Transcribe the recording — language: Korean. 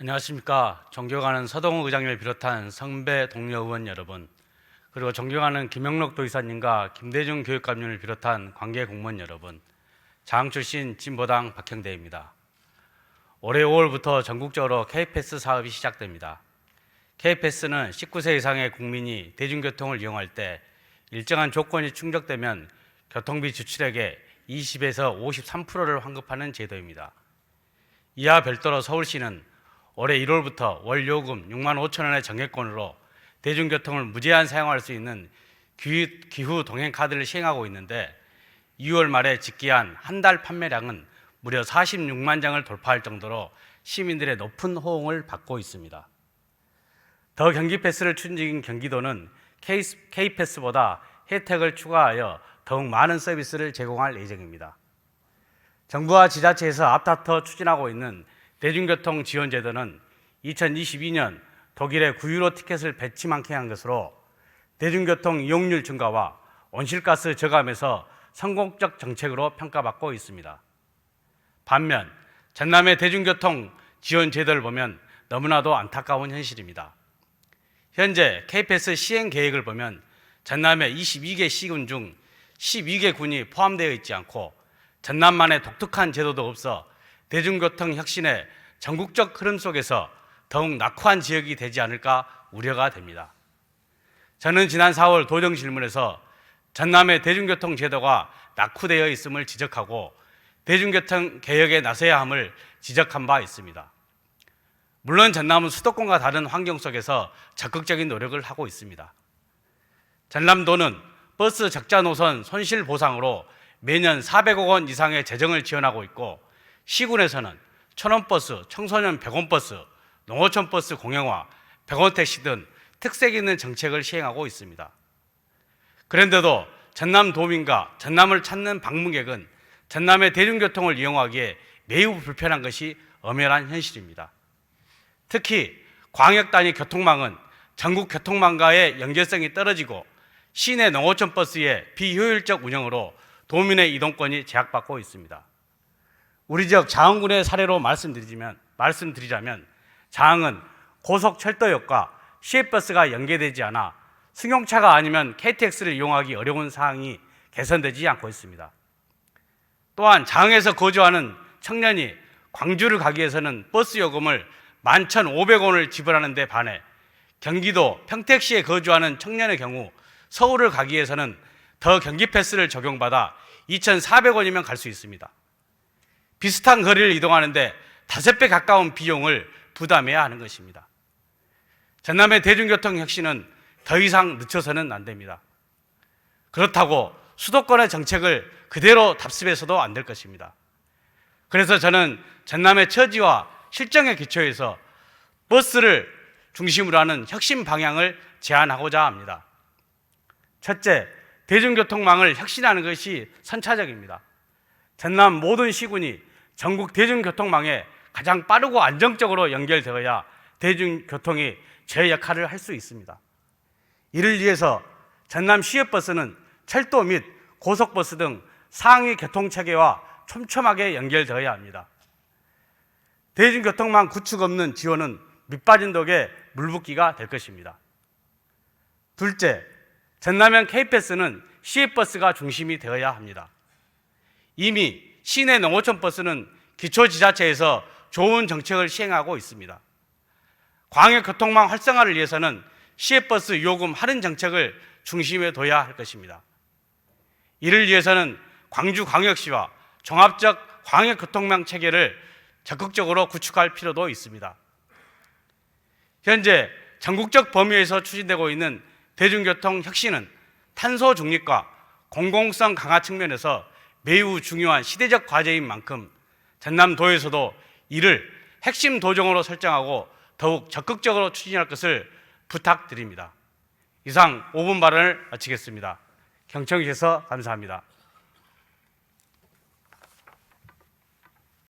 안녕하십니까. 존경하는 서동호 의장님을 비롯한 성배 동료 의원 여러분, 그리고 존경하는 김영록 도의사님과 김대중 교육감님을 비롯한 관계 공무원 여러분, 장 출신 진보당 박형대입니다. 올해 5월부터 전국적으로 K패스 사업이 시작됩니다. K패스는 19세 이상의 국민이 대중교통을 이용할 때 일정한 조건이 충족되면 교통비 지출액의 20에서 53%를 환급하는 제도입니다. 이와 별도로 서울시는 올해 1월부터 월 요금 6만 5천 원의 정액권으로 대중교통을 무제한 사용할 수 있는 기- 기후 동행 카드를 시행하고 있는데 2월 말에 집계한 한 달 판매량은 무려 46만 장을 돌파할 정도로 시민들의 높은 호응을 받고 있습니다. 더 경기 패스를 추진적인 경기도는 K, K패스보다 혜택을 추가하여 더욱 많은 서비스를 제공할 예정입니다. 정부와 지자체에서 앞다퉈 추진하고 있는 대중교통 지원 제도는 2022년 독일의 9유로 티켓을 배치만킹한 것으로 대중교통 이용률 증가와 온실가스 저감에서 성공적 정책으로 평가받고 있습니다. 반면 전남의 대중교통 지원 제도를 보면 너무나도 안타까운 현실입니다. 현재 KPS 시행 계획을 보면 전남의 22개 시군 중 12개 군이 포함되어 있지 않고 전남만의 독특한 제도도 없어 대중교통 혁신의 전국적 흐름 속에서 더욱 낙후한 지역이 되지 않을까 우려가 됩니다. 저는 지난 4월 도정 질문에서 전남의 대중교통 제도가 낙후되어 있음을 지적하고 대중교통 개혁에 나서야 함을 지적한 바 있습니다. 물론 전남은 수도권과 다른 환경 속에서 적극적인 노력을 하고 있습니다. 전남도는 버스 적자 노선 손실 보상으로 매년 400억 원 이상의 재정을 지원하고 있고 시군에서는 천원버스, 청소년 100원버스, 농어촌버스 공영화, 100원 택시 등 특색 있는 정책을 시행하고 있습니다. 그런데도 전남 도민과 전남을 찾는 방문객은 전남의 대중교통을 이용하기에 매우 불편한 것이 엄연한 현실입니다. 특히 광역 단위 교통망은 전국 교통망과의 연결성이 떨어지고 시내 농어촌 버스의 비효율적 운영으로 도민의 이동권이 제약받고 있습니다. 우리 지역 장흥군의 사례로 말씀드리자면, 말씀드리자면 장흥은 고속 철도역과 시외버스가 연계되지 않아 승용차가 아니면 KTX를 이용하기 어려운 사항이 개선되지 않고 있습니다. 또한 장흥에서 거주하는 청년이 광주를 가기 위해서는 버스 요금을 11,500원을 지불하는 데 반해 경기도 평택시에 거주하는 청년의 경우 서울을 가기 위해서는 더 경기 패스를 적용받아 2,400원이면 갈 수 있습니다. 비슷한 거리를 이동하는데 다섯 배 가까운 비용을 부담해야 하는 것입니다. 전남의 대중교통 혁신은 더 이상 늦춰서는 안 됩니다. 그렇다고 수도권의 정책을 그대로 답습해서도 안 될 것입니다. 그래서 저는 전남의 처지와 실정에 기초해서 버스를 중심으로 하는 혁신 방향을 제안하고자 합니다. 첫째, 대중교통망을 혁신하는 것이 선차적입니다. 전남 모든 시군이 전국 대중교통망에 가장 빠르고 안정적으로 연결되어야 대중교통이 제 역할을 할 수 있습니다. 이를 위해서 전남 시외버스는 철도 및 고속버스 등 상위 교통체계와 촘촘하게 연결되어야 합니다. 대중교통망 구축 없는 지원은 밑빠진 독에 물붓기가 될 것입니다. 둘째, 전남형 K패스는 시외버스가 중심이 되어야 합니다. 이미 시내 농어촌 버스는 기초지자체에서 좋은 정책을 시행하고 있습니다. 광역교통망 활성화를 위해서는 시외버스 요금 할인 정책을 중심에 둬야 할 것입니다. 이를 위해서는 광주광역시와 종합적 광역교통망 체계를 적극적으로 구축할 필요도 있습니다. 현재 전국적 범위에서 추진되고 있는 대중교통 혁신은 탄소 중립과 공공성 강화 측면에서 매우 중요한 시대적 과제인 만큼 전남도에서도 이를 핵심 도정으로 설정하고 더욱 적극적으로 추진할 것을 부탁드립니다. 이상 5분 발언을 마치겠습니다. 경청해 주셔서 감사합니다.